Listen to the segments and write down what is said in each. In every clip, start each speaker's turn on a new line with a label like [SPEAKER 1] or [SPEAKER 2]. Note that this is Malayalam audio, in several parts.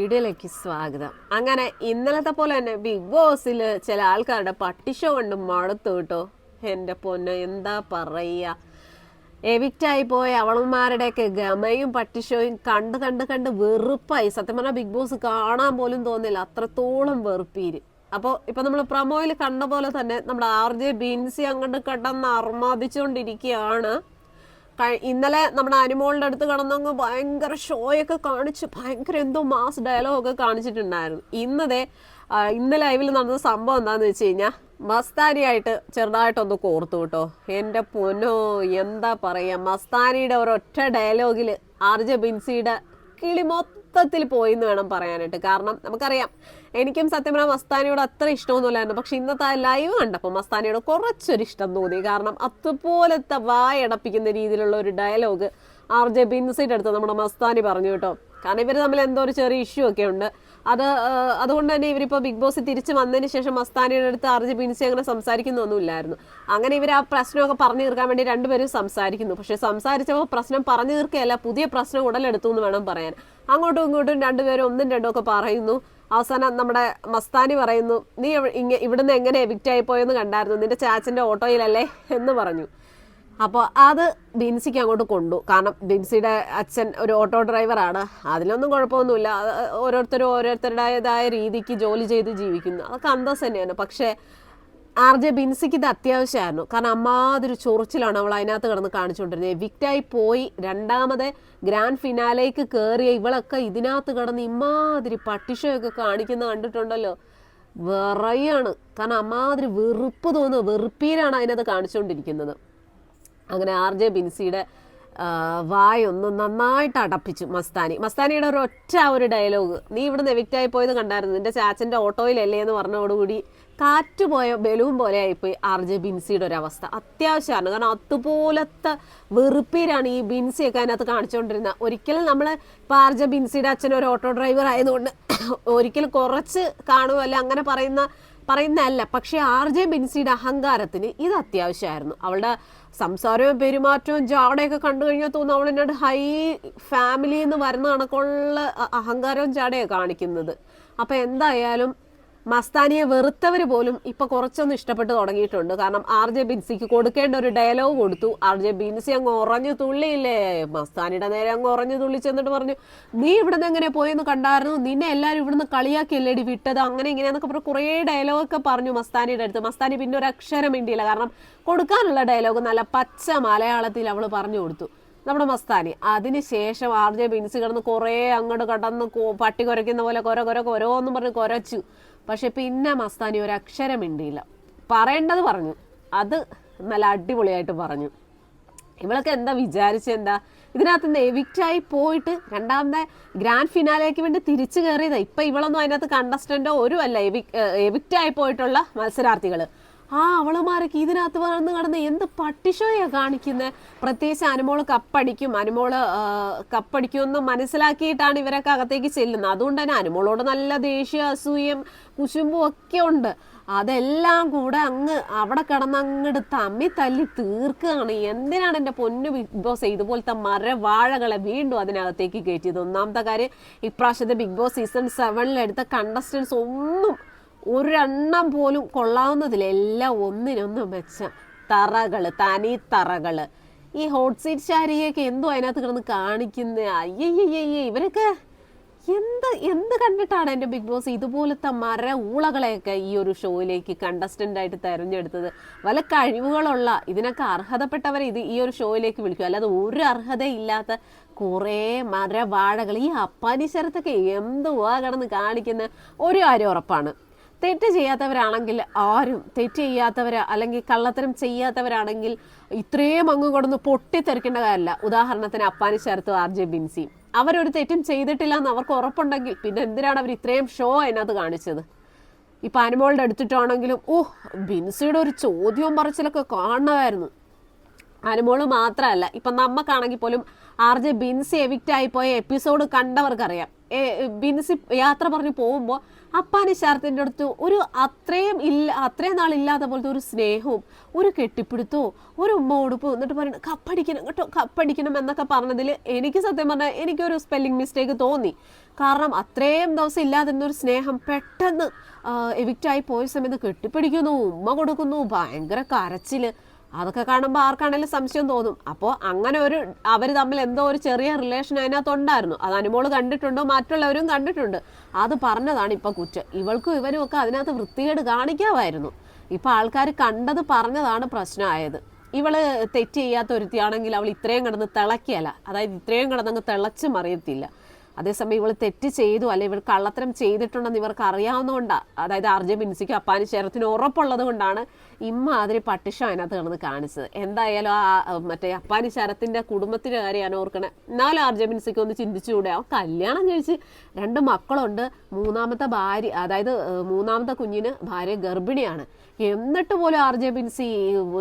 [SPEAKER 1] വീഡിയോയിലേക്ക് സ്വാഗതം. അങ്ങനെ ഇന്നലത്തെ പോലെ തന്നെ ബിഗ് ബോസിൽ ചില ആൾക്കാരുടെ പട്ടിഷ കൊണ്ട് മടുത്തു കേട്ടോ. എന്റെ പൊന്ന് എന്താ പറയുക എവിക്റ്റായി പോയ അവളന്മാരുടെയൊക്കെ ഗമയും പട്ടിഷോയും കണ്ട് കണ്ട് കണ്ട് വെറുപ്പായി. സത്യം പറഞ്ഞാൽ ബിഗ് ബോസ് കാണാൻ പോലും തോന്നില്ല. അത്രത്തോളം വെറുപ്പീര്. അപ്പോൾ ഇപ്പം നമ്മൾ പ്രമോയിൽ കണ്ട പോലെ തന്നെ നമ്മുടെ ആർ ജെ ബിൻസി അങ്ങോട്ട് കടന്ന് അർമാദിച്ചുകൊണ്ടിരിക്കുകയാണ് ഇന്നലെ നമ്മുടെ അനുമോളിന്റെ അടുത്ത് കടന്നങ്ങ് ഭയങ്കര ഷോയൊക്കെ കാണിച്ച് ഭയങ്കര എന്തോ മാസ് ഡയലോഗൊക്കെ കാണിച്ചിട്ടുണ്ടായിരുന്നു. ഇന്നതെ ആ, ഇന്ന് ലൈവിൽ നടന്ന സംഭവം എന്താന്ന് വെച്ച് കഴിഞ്ഞാൽ മസ്താനിയായിട്ട് ചെറുതായിട്ടൊന്ന് കോർത്തു കേട്ടോ. എന്റെ പൊന്നോ എന്താ പറയുക മസ്താനിയുടെ ഒരൊറ്റ ഡയലോഗിൽ ആർ ജെ ബിൻസിയുടെ കിളി മൊത്തത്തിൽ പോയി എന്ന് വേണം പറയാനായിട്ട്. കാരണം നമുക്കറിയാം എനിക്കും സത്യം പറഞ്ഞാൽ മസ്താനിയോട് അത്ര ഇഷ്ടമൊന്നുമില്ലായിരുന്നു. പക്ഷെ ഇന്നത്തെ ലൈവ് കണ്ടപ്പോൾ മസ്താനിയോട് കുറച്ചൊരു ഇഷ്ടം തോന്നി. കാരണം അതുപോലത്തെ വായടപ്പിക്കുന്ന രീതിയിലുള്ള ഒരു ഡയലോഗ് ആർ ജെ ബിൻസിയുടെ അടുത്ത് നമ്മുടെ മസ്താനി പറഞ്ഞു കേട്ടോ. കാരണം ഇവർ തമ്മിൽ എന്തോ ഒരു ചെറിയ ഇഷ്യൂ ഒക്കെ ഉണ്ട്. അത് അതുകൊണ്ട് തന്നെ ഇവരിപ്പോൾ ബിഗ് ബോസ് തിരിച്ചു വന്നതിന് ശേഷം മസ്താനിയുടെ അടുത്ത് അർജി ബിൻസി അങ്ങനെ സംസാരിക്കുന്നൊന്നുമില്ലായിരുന്നു. അങ്ങനെ ഇവർ ആ പ്രശ്നമൊക്കെ പറഞ്ഞു തീർക്കാൻ വേണ്ടി രണ്ടുപേരും സംസാരിക്കുന്നു. പക്ഷെ സംസാരിച്ചപ്പോൾ പ്രശ്നം പറഞ്ഞു തീർക്കുകയല്ല പുതിയ പ്രശ്നം ഉടലെടുത്തു എന്ന് വേണം പറയാൻ. അങ്ങോട്ടും ഇങ്ങോട്ടും രണ്ടുപേരും ഒന്നും രണ്ടും ഒക്കെ പറയുന്നു. അവസാനം നമ്മുടെ മസ്താനി പറയുന്നു നീ ഇങ്ങ ഇവിടുന്ന് എങ്ങനെ എവിക്റ്റ് ആയി പോയെന്ന് കണ്ടായിരുന്നു? നിന്റെ ചാച്ചന്റെ ഓട്ടോയിലല്ലേ? എന്ന് പറഞ്ഞു. അപ്പോൾ അത് ബിൻസിക്ക് അങ്ങോട്ട് കൊണ്ടു. കാരണം ബിൻസിയുടെ അച്ഛൻ ഒരു ഓട്ടോ ഡ്രൈവറാണ്. അതിലൊന്നും കുഴപ്പമൊന്നുമില്ല. ഓരോരുത്തരും ഓരോരുത്തരുടേതായ രീതിക്ക് ജോലി ചെയ്ത് ജീവിക്കുന്നു. അതൊക്കെ അന്തസ് തന്നെയാണ്. പക്ഷേ ആർ ജെ ബിൻസിക്ക് ഇത് അത്യാവശ്യമായിരുന്നു. കാരണം അമ്മാതിരി ചൊറിച്ചിലാണ് അവൾ അതിനകത്ത് കിടന്ന് കാണിച്ചുകൊണ്ടിരുന്നത്. എവിക്റ്റായി പോയി. രണ്ടാമത് ഗ്രാൻഡ് ഫിനാലേക്ക് കയറിയ ഇവളൊക്കെ ഇതിനകത്ത് കിടന്ന് ഇമാതിരി പട്ടിഷയൊക്കെ കാണിക്കുന്ന കണ്ടിട്ടുണ്ടല്ലോ. വെറയാണ്. കാരണം അമ്മാതിരി വെറുപ്പ് തോന്നുന്നു. വെറുപ്പീരാണ് അതിനകത്ത് കാണിച്ചുകൊണ്ടിരിക്കുന്നത്. അങ്ങനെ ആർ ജെ ബിൻസിയുടെ വായൊന്ന് നന്നായിട്ട് അടപ്പിച്ചു മസ്താനി. മസ്താനിയുടെ ഒരു ഒറ്റ ഒരു ഡയലോഗ് നീ ഇവിടുന്ന് എവിക്റ്റായി പോയത് കണ്ടായിരുന്നു നിന്റെ ചാച്ചന്റെ ഓട്ടോയിലല്ലേ? എന്ന് പറഞ്ഞതോടുകൂടി കാറ്റ് പോയ ബലൂൺ പോലെ ആയിപ്പോയി ആർ ജെ ബിൻസിയുടെ ഒരു അവസ്ഥ. അത്യാവശ്യമാണ് കാരണം അതുപോലത്തെ വെറുപ്പേരാണ് ഈ ബിൻസിയൊക്കെ അതിനകത്ത് കാണിച്ചുകൊണ്ടിരുന്നത്. ഒരിക്കലും നമ്മൾ ഇപ്പോൾ ആർ ജെ ബിൻസിയുടെ അച്ഛൻ ഒരു ഓട്ടോ ഡ്രൈവർ ആയതുകൊണ്ട് ഒരിക്കലും കുറച്ച് കാണുമല്ല അങ്ങനെ പറയുന്ന പറയുന്നതല്ല. പക്ഷേ ആർ ജെ ബിൻസിയുടെ അഹങ്കാരത്തിന് ഇത് അത്യാവശ്യമായിരുന്നു. അവളുടെ സംസാരവും പെരുമാറ്റവും ജാടയൊക്കെ കണ്ടു കഴിഞ്ഞാൽ തോന്നുന്നു അവൾ എന്നോട് ഹൈ ഫാമിലിയിൽ നിന്ന് വരുന്ന കണക്കുള്ള അഹങ്കാരവും ജാടയൊക്കെ കാണിക്കുന്നത്. അപ്പൊ എന്തായാലും മസ്താനിയെ വെറുത്തവർ പോലും ഇപ്പൊ കുറച്ചൊന്നും ഇഷ്ടപ്പെട്ട് തുടങ്ങിയിട്ടുണ്ട്. കാരണം ആർ ജെ ബിൻസിക്ക് കൊടുക്കേണ്ട ഒരു ഡയലോഗ് കൊടുത്തു. ആർ ജെ ബിൻസി അങ്ങ് ഉറഞ്ഞു തുള്ളിയില്ലേ? മസ്താനിയുടെ നേരെ അങ്ങ് ഉറഞ്ഞു തുള്ളി ചെന്നിട്ട് പറഞ്ഞു നീ ഇവിടുന്ന് എങ്ങനെ പോയെന്ന് കണ്ടായിരുന്നു? നിന്നെ എല്ലാവരും ഇവിടുന്ന് കളിയാക്കിയല്ലേടി വിട്ടത്? അങ്ങനെ ഇങ്ങനെയെന്നൊക്കെ പറഞ്ഞു കുറേ ഡയലോഗൊക്കെ പറഞ്ഞു മസ്താനിയുടെ അടുത്ത്. മസ്താനി പിന്നെ ഒരു അക്ഷരം മിണ്ടിയില്ല. കാരണം കൊടുക്കാനുള്ള ഡയലോഗ് നല്ല പച്ച മലയാളത്തിൽ അവൾ പറഞ്ഞു കൊടുത്തു. നമ്മുടെ മസ്താനി അതിനുശേഷം ആർ ജെ ബിൻസി കിടന്ന് കുറേ അങ്ങോട്ട് കടന്ന് പട്ടി കുരയ്ക്കുന്ന പോലെ കൊര കൊര എന്നും പറഞ്ഞ് കുരച്ചു. പക്ഷെ പിന്നെ മസ്താനി ഒരു അക്ഷരം മിണ്ടിയില്ല. പറയേണ്ടത് പറഞ്ഞു. അത് നല്ല അടിപൊളിയായിട്ട് പറഞ്ഞു. ഇവളൊക്കെ എന്താ വിചാരിച്ചെന്താ ഇതിനകത്ത് നിന്ന് എവിക്റ്റായി പോയിട്ട് രണ്ടാമത്തെ ഗ്രാൻഡ് ഫിനാലേക്ക് വേണ്ടി തിരിച്ചു കയറിയതാ. ഇപ്പം ഇവളൊന്നും അതിനകത്ത് കണ്ടസ്റ്റന്റോ ഒരു അല്ല എവിക്റ്റായി പോയിട്ടുള്ള മത്സരാർത്ഥികൾ ആ അവളുമാരൊക്കെ ഇതിനകത്ത് വന്ന് കിടന്ന് എന്ത് പട്ടിഷോയാ കാണിക്കുന്നത് പ്രത്യേകിച്ച് അനുമോൾ കപ്പടിക്കും. അനുമോൾ കപ്പടിക്കുമെന്ന് മനസ്സിലാക്കിയിട്ടാണ് ഇവരൊക്കെ അകത്തേക്ക് ചെല്ലുന്നത്. അതുകൊണ്ട് തന്നെ അനുമോളോട് നല്ല ദേഷ്യ അസൂയം കുശുമ്പും ഒക്കെ ഉണ്ട് അതെല്ലാം കൂടെ അങ്ങ് അവിടെ കിടന്ന് അങ്ങോട്ട് തമ്മി തല്ലി തീർക്കുകയാണ്. എന്തിനാണ് എന്റെ പൊന്നു ബിഗ് ബോസ് ഇതുപോലത്തെ മരവാഴകളെ വീണ്ടും അതിനകത്തേക്ക് കയറ്റിയത്? ഒന്നാമത്തെ കാര്യം ഇപ്രാവശ്യത്തെ ബിഗ് ബോസ് സീസൺ സെവനിൽ എടുത്ത കണ്ടസ്റ്റൻസ് ഒന്നും ഒരെണ്ണം പോലും കൊള്ളാവുന്നതില്ല. എല്ലാം ഒന്നിനൊന്നും മെച്ചം. തറകൾ തനി തറകൾ ഈ ഹോട്ട് സീറ്റ് ശാരിയൊക്കെ എന്തോ അതിനകത്ത് കിടന്ന് കാണിക്കുന്ന. അയ്യയ്യയ്യേ ഇവരൊക്കെ എന്ത് എന്ത് കണ്ടിട്ടാണ് എന്റെ ബിഗ് ബോസ് ഇതുപോലത്തെ മര ഊളകളെയൊക്കെ ഈ ഒരു ഷോയിലേക്ക് കണ്ടസ്റ്റന്റ് ആയിട്ട് തെരഞ്ഞെടുത്തത്? വല്ല കഴിവുകളുള്ള ഇതിനൊക്കെ അർഹതപ്പെട്ടവരെ ഇത് ഈ ഒരു ഷോയിലേക്ക് വിളിക്കും. അല്ലാതെ ഒരു അർഹതയില്ലാത്ത കുറേ മരവാഴകൾ ഈ അപ്പാനിശരത്തൊക്കെ എന്തുവാ കിടന്ന് കാണിക്കുന്ന? ഒരു കാര്യം ഉറപ്പാണ്. തെറ്റ് ചെയ്യാത്തവരാണെങ്കിൽ ആരും തെറ്റ് ചെയ്യാത്തവർ അല്ലെങ്കിൽ കള്ളത്തരം ചെയ്യാത്തവരാണെങ്കിൽ ഇത്രയും അങ്ങ് കൊടുന്ന് പൊട്ടിത്തെറിക്കേണ്ട കാര്യമല്ല. ഉദാഹരണത്തിന് അപ്പാനി ശരത്തും ആർ ജെ ബിൻസി അവരൊരു തെറ്റും ചെയ്തിട്ടില്ല എന്ന് അവർക്ക് ഉറപ്പുണ്ടെങ്കിൽ പിന്നെ എന്തിനാണ് അവർ ഇത്രയും ഷോ അതിനകത്ത് കാണിച്ചത്? ഈ അനുമോളുടെ എടുത്തിട്ടാണെങ്കിലും ഓ ബിൻസിയുടെ ഒരു ചോദ്യവും പറച്ചിലൊക്കെ കാണണമായിരുന്നു. അനുമോൾ മാത്രമല്ല ഇപ്പം നമുക്കാണെങ്കിൽ പോലും ആർ ജെ ബിൻസി എവിക്റ്റ് ആയി പോയ എപ്പിസോഡ് കണ്ടവർക്കറിയാം. ബിൻസി യാത്ര പറഞ്ഞ് പോകുമ്പോൾ അപ്പാനി ശാരത്തിന്റെ അടുത്ത് ഒരു അത്രയും ഇല്ല അത്രയും നാളില്ലാത്ത പോലത്തെ ഒരു സ്നേഹവും ഒരു കെട്ടിപ്പിടുത്തവും ഒരു ഉമ്മ ഉടുപ്പും എന്നിട്ട് പറയുന്നത് കപ്പടിക്കണം കേട്ടോ കപ്പടിക്കണം എന്നൊക്കെ പറഞ്ഞതിൽ എനിക്ക് സത്യം പറഞ്ഞാൽ എനിക്കൊരു സ്പെല്ലിംഗ് മിസ്റ്റേക്ക് തോന്നി. കാരണം അത്രയും ദിവസം ഇല്ലാതിരുന്നൊരു സ്നേഹം പെട്ടെന്ന് എവിക്റ്റായി പോയ സമയത്ത് കെട്ടിപ്പിടിക്കുന്നു ഉമ്മ കൊടുക്കുന്നു ഭയങ്കര കരച്ചിൽ. അതൊക്കെ കാണുമ്പോൾ ആർക്കാണെങ്കിലും സംശയം തോന്നും. അപ്പോൾ അങ്ങനെ ഒരു അവർ തമ്മിൽ എന്തോ ഒരു ചെറിയ റിലേഷൻ അതിനകത്തുണ്ടായിരുന്നു. അത് അനുമോൾ കണ്ടിട്ടുണ്ടോ മറ്റുള്ളവരും കണ്ടിട്ടുണ്ട്. അത് പറഞ്ഞതാണ് ഇപ്പം കുറ്റം. ഇവൾക്കും ഇവനും ഒക്കെ അതിനകത്ത് വൃത്തികേട് കാണിക്കാമായിരുന്നു. ഇപ്പം ആൾക്കാർ കണ്ടത് പറഞ്ഞതാണ് പ്രശ്നമായത്. ഇവൾ തെറ്റ് ചെയ്യാത്ത ഒരുത്തിയാണെങ്കിൽ അവൾ ഇത്രയും കിടന്ന് തിളക്കിയല്ല. അതായത് ഇത്രയും കിടന്നങ്ങ് തിളച്ച് മറിയത്തില്ല. അതേസമയം ഇവൾ തെറ്റ് ചെയ്തു അല്ലെ ഇവൾ കള്ളത്തരം ചെയ്തിട്ടുണ്ടെന്ന് ഇവർക്ക് അറിയാവുന്നതുകൊണ്ടാണ് അതായത് ആർജെ മിൻസിക്കും അപ്പാനി ശരത്തിനും ഉറപ്പുള്ളത് കൊണ്ടാണ് ഇമ്മാതിരി പട്ടിഷം അതിനകത്ത് കിടന്ന് കാണിച്ചത്. എന്തായാലും ആ മറ്റേ അപ്പാനി ശരത്തിന്റെ കുടുംബത്തിന്റെ കാര്യമാണ് ഓർക്കണേ. എന്നാലും ആർ ജെ മിൻസിക്ക് ഒന്ന് ചിന്തിച്ചുകൂടെ. അവൻ കല്യാണം കഴിച്ച് രണ്ട് മക്കളുണ്ട്. മൂന്നാമത്തെ ഭാര്യ അതായത് മൂന്നാമത്തെ കുഞ്ഞിന് ഭാര്യ ഗർഭിണിയാണ്. എന്നിട്ട് പോലും ആർ ജെ ബിൻസി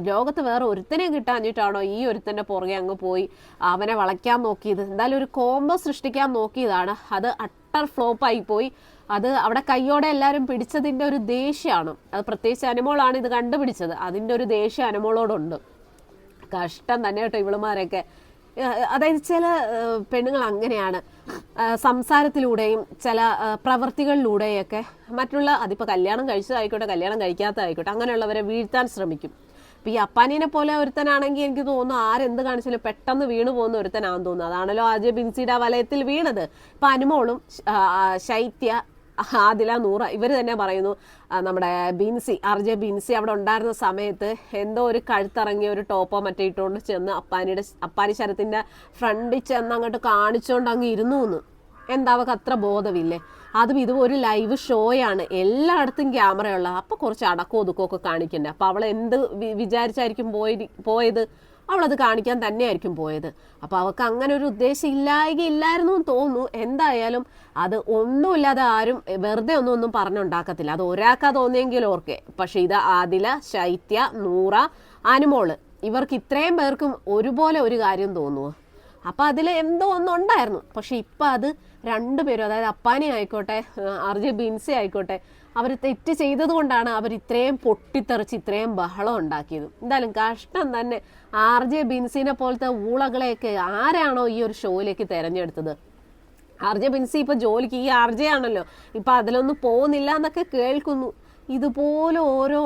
[SPEAKER 1] ലോകത്ത് വേറെ ഒരുത്തനെ കിട്ടാഞ്ഞിട്ടാണോ ഈ ഒരുത്തന്റെ പുറകെ അങ്ങ് പോയി അവനെ വളയ്ക്കാൻ നോക്കിയത്? എന്തായാലും ഒരു കോംബോ സൃഷ്ടിക്കാൻ നോക്കിയതാണ് അത് അട്ടർ ഫ്ലോപ്പായി പോയി. അത് അവിടെ കയ്യോടെ എല്ലാവരും പിടിച്ചതിന്റെ ഒരു ദേഷ്യമാണ്. അത് പ്രത്യേകിച്ച് അനുമോളാണ് ഇത് കണ്ടുപിടിച്ചത്. അതിന്റെ ഒരു ദേഷ്യം അനുമോളോടുണ്ട്. കഷ്ടം തന്നെ കേട്ടോ ഇവളുമാരൊക്കെ അതായത് ചില പെണ്ണുങ്ങൾ അങ്ങനെയാണ്. സംസാരത്തിലൂടെയും ചില പ്രവൃത്തികളിലൂടെയൊക്കെ മറ്റുള്ള അതിപ്പോൾ കല്യാണം കഴിച്ചതായിക്കോട്ടെ കല്യാണം കഴിക്കാത്തതായിക്കോട്ടെ അങ്ങനെയുള്ളവരെ വീഴ്ത്താൻ ശ്രമിക്കും. ഇപ്പം ഈ അപ്പാനീനെ പോലെ ഒരുത്തനാണെങ്കിൽ എനിക്ക് തോന്നുന്നു ആരെന്ത് കാണിച്ചാലും പെട്ടെന്ന് വീണു പോകുന്ന ഒരുത്തനാണെന്ന് തോന്നുന്നു. അതാണല്ലോ ആദ്യം ബിൻസിയുടെ വലയത്തിൽ വീണത്. ഇപ്പം അനുമോളും ശൈത്യ ആദില നൂറ ഇവർ തന്നെ പറയുന്നു നമ്മുടെ ബിൻസി ആർ ജെ ബിൻസി അവിടെ ഉണ്ടായിരുന്ന സമയത്ത് എന്തോ ഒരു കഴുത്തിറങ്ങിയ ഒരു ടോപ്പോ മറ്റേ ഇട്ടുകൊണ്ട് ചെന്ന് അപ്പാനിയുടെ അപ്പാനി ശരത്തിന്റെ ഫ്രണ്ടിൽ ചെന്ന് അങ്ങോട്ട് കാണിച്ചുകൊണ്ട് അങ്ങ് ഇരുന്നു എന്ന്. എന്താ അവർക്ക് അത്ര ബോധമില്ലേ? അതും ഇതും ഒരു ലൈവ് ഷോയാണ് എല്ലായിടത്തും ക്യാമറയുള്ള അപ്പോൾ കുറച്ച് അടക്കവും ഒതുക്കവും ഒക്കെ കാണിക്കണ്ടേ? അപ്പം അവൾ എന്ത് വിചാരിച്ചായിരിക്കും പോയി പോയത്? അവളത് കാണിക്കാൻ തന്നെയായിരിക്കും പോയത്. അപ്പോൾ അവൾക്ക് അങ്ങനെ ഒരു ഉദ്ദേശം ഇല്ലായെങ്കിൽ ഇല്ലായിരുന്നു എന്ന് തോന്നുന്നു. എന്തായാലും അത് ഒന്നുമില്ലാതെ ആരും വെറുതെ ഒന്നും ഒന്നും പറഞ്ഞുണ്ടാക്കത്തില്ല. അത് ഒരാൾക്കാ തോന്നിയെങ്കിൽ ഓർക്കെ. പക്ഷേ ഇത് ആദില ശൈത്യ നൂറ അനുമോൾ. ഇവർക്ക് ഇത്രയും പേർക്കും ഒരുപോലെ ഒരു കാര്യം തോന്നുമോ അപ്പൊ അതിൽ എന്തോ ഒന്നുണ്ടായിരുന്നു പക്ഷെ ഇപ്പം അത് രണ്ടുപേരും അതായത് അപ്പാനി ആയിക്കോട്ടെ അർജു ബിൻസി ആയിക്കോട്ടെ അവർ തെറ്റ് ചെയ്തത് കൊണ്ടാണ് അവർ ഇത്രയും പൊട്ടിത്തെറിച്ച് ഇത്രയും ബഹളം ഉണ്ടാക്കിയത്. എന്തായാലും കഷ്ടം തന്നെ ആർ ജെ ബിൻസിനെ പോലത്തെ ഊളകളെയൊക്കെ ആരാണോ ഈ ഒരു ഷോയിലേക്ക് തിരഞ്ഞെടുത്തത്? ആർ ജെ ബിൻസി ഇപ്പൊ ജോലിക്ക് ഈ ആർ ജെ ആണല്ലോ. ഇപ്പൊ അതിലൊന്നും പോകുന്നില്ല എന്നൊക്കെ കേൾക്കുന്നു. ഇതുപോലെ ഓരോ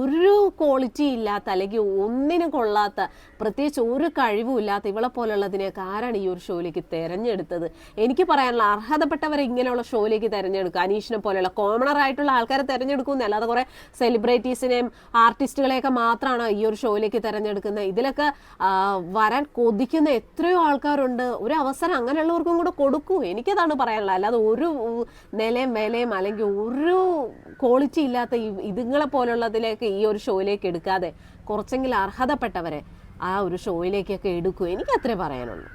[SPEAKER 1] ഒരു ക്വാളിറ്റി ഇല്ലാത്ത അല്ലെങ്കിൽ ഒന്നിനും കൊള്ളാത്ത പ്രത്യേകിച്ച് ഒരു കഴിവും ഇല്ലാത്ത ഇവളെ പോലുള്ളതിനെയൊക്കെ ആരാണ് ഈ ഒരു ഷോയിലേക്ക് തിരഞ്ഞെടുത്തത്? എനിക്ക് പറയാനുള്ള അർഹതപ്പെട്ടവരെ ഇങ്ങനെയുള്ള ഷോയിലേക്ക് തിരഞ്ഞെടുക്കുക. അനീഷിനെ പോലെയുള്ള കോമണർ ആയിട്ടുള്ള ആൾക്കാരെ തിരഞ്ഞെടുക്കും. അല്ലാതെ കുറെ സെലിബ്രിറ്റീസിനെയും ആർട്ടിസ്റ്റുകളെയൊക്കെ മാത്രമാണ് ഈ ഒരു ഷോയിലേക്ക് തിരഞ്ഞെടുക്കുന്നത്? ഇതിലൊക്കെ വരാൻ കൊതിക്കുന്ന എത്രയോ ആൾക്കാരുണ്ട്. ഒരു അവസരം അങ്ങനെയുള്ളവർക്കും കൂടെ കൊടുക്കൂ. എനിക്കതാണ് പറയാനുള്ളത്. അല്ലാതെ ഒരു നിലയും വിലയും അല്ലെങ്കിൽ ഒരു ക്വാളിറ്റി ഈ ഇതുങ്ങളെ പോലുള്ളതിലേക്ക് ഈ ഒരു ഷോയിലേക്ക് എടുക്കാതെ കുറച്ചെങ്കിലും അർഹതപ്പെട്ടവരെ ആ ഒരു ഷോയിലേക്കൊക്കെ എടുക്കൂ. എനിക്ക് അത്രേ പറയാനുള്ളൂ.